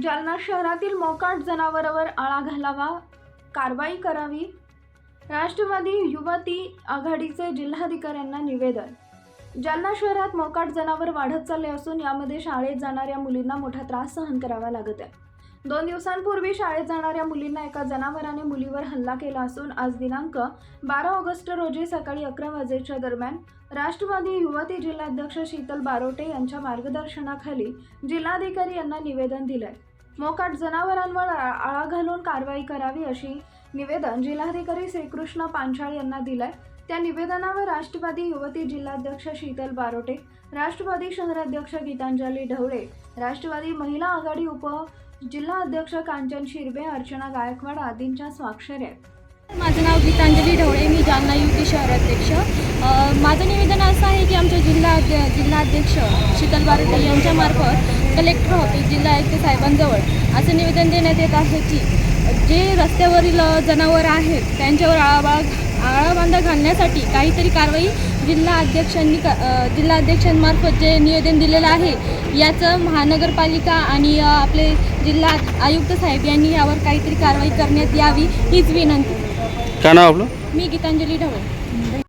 जालना शहरातील मोकाट जनावरावर आळा घालावा कारवाई करावी. राष्ट्रवादी युवती आघाडीचे जिल्हाधिकाऱ्यांना निवेदन. जालना शहरात मोकाट जनावर वाढत चालले असून यामध्ये शाळेत जाणाऱ्या मुलींना मोठा त्रास सहन करावा लागत आहे. दोन दिवसांपूर्वी शाळेत जाणाऱ्या मुलींना एका जनावराने मुलीवर हल्ला केला असून आज दिनांक बारा ऑगस्ट रोजी सकाळी अकरा वाजेच्या दरम्यान राष्ट्रवादी युवती जिल्हाध्यक्ष शीतल बारोटे यांच्या मार्गदर्शनाखाली जिल्हाधिकारी यांना निवेदन दिलंय. मोकाट जनावरांवर आ- आळा घालून कारवाई करावी अशी निवेदन जिल्हाधिकारी श्रीकृष्ण पांचाळ यांना दिलंय. त्या निवेदनावर राष्ट्रवादी युवती जिल्हाध्यक्ष शीतल बारोटे राष्ट्रवादी शहराध्यक्ष गीतांजली ढवळे राष्ट्रवादी महिला आघाडी उप जिल्हा अध्यक्ष कांचन शिरबे अर्चना गायकवाड आदींच्या स्वाक्षऱ्या. माझं नाव गीतांजली ढवळे मी जालना युती शहराध्यक्ष. माझं निवेदन असं आहे की आमच्या जिल्हा जिल्हाध्यक्ष शीतल बारटे यांच्यामार्फत कलेक्टर ऑफिस जिल्हा आयुक्त साहेबांजवळ असं निवेदन देण्यात येत आहे की जे रस्त्यावरील जनावरं जनावर आहेत त्यांच्यावर आळाबा आळाबांधा घालण्यासाठी काहीतरी कारवाई जिल्हा अध्यक्षांनी का जिल्हा अध्यक्षांमार्फत जे निवेदन दिलेलं आहे याचं महानगरपालिका आणि आपले जिल्हा आयुक्त साहेब यांनी यावर काहीतरी कारवाई करण्यात यावी हीच विनंती. काय नाव आपलं? मी गीतांजली ढवळे.